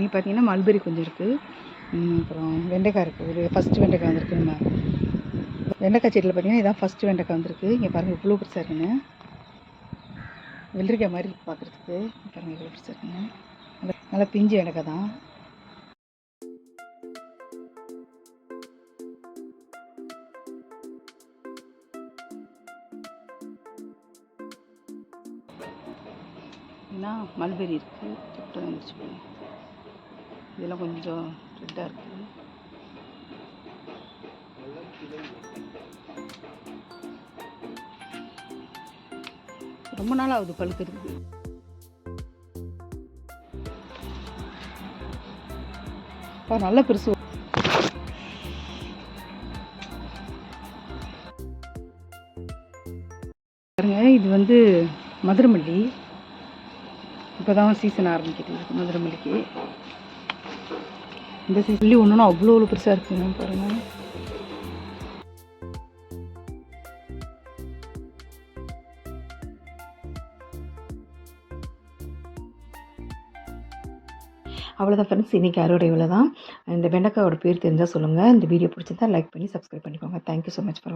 நீ பார்த்தீங்கன்னா மல்பெரி கொஞ்சம் இருக்குது அப்புறம் வெண்டைக்காய் இருக்குது ஒரு ஃபஸ்ட்டு வெண்டைக்காய் வந்திருக்கு நம்ம. வெண்டைக்காய் செடியில் பார்த்தீங்கன்னா இதான் ஃபஸ்ட்டு வெண்டைக்காய் வந்திருக்கு. இங்கே பாருங்கள் இவ்வளோ பெருசாக இருக்குங்க வெள்ளரிக்காய் மாதிரி இருக்கு பார்க்குறதுக்கு பாருங்கள் இவ்வளோ பெருசாக இருக்குங்க நல்லா நல்லா பிஞ்சு வெண்டைக்காய் தான். ஏன்னா மல்பெரி இருக்குது தொட்டு வந்துச்சு இதெல்லாம் கொஞ்சம் ரெட்டாக இருக்குது ரொம்ப நாள் ஆகுது பழுக்கிறது அப்பா நல்ல பெருசு. பாருங்க இது வந்து மதுரமல்லி. இப்போ தான் சீசன் ஆரம்பிக்குது மதுரமல்லிக்கு. இந்த சீசன்லேயும் ஒன்றுனா அவ்வளோ அவ்வளோ பெருசாக இருக்குங்க பாருங்கள் அவ்வளோதான் ஃப்ரெண்ட்ஸ் இன்றைக்கி அறுவடை இவ்வளோ தான் இந்த வெண்டைக்காயோட பேர் தெரிஞ்சால் சொல்லுங்கள் இந்த வீடியோ பிடிச்சிருந்தா லைக் பண்ணி சப்ஸ்கிரைப் பண்ணிக்கோங்க. Thank you so much for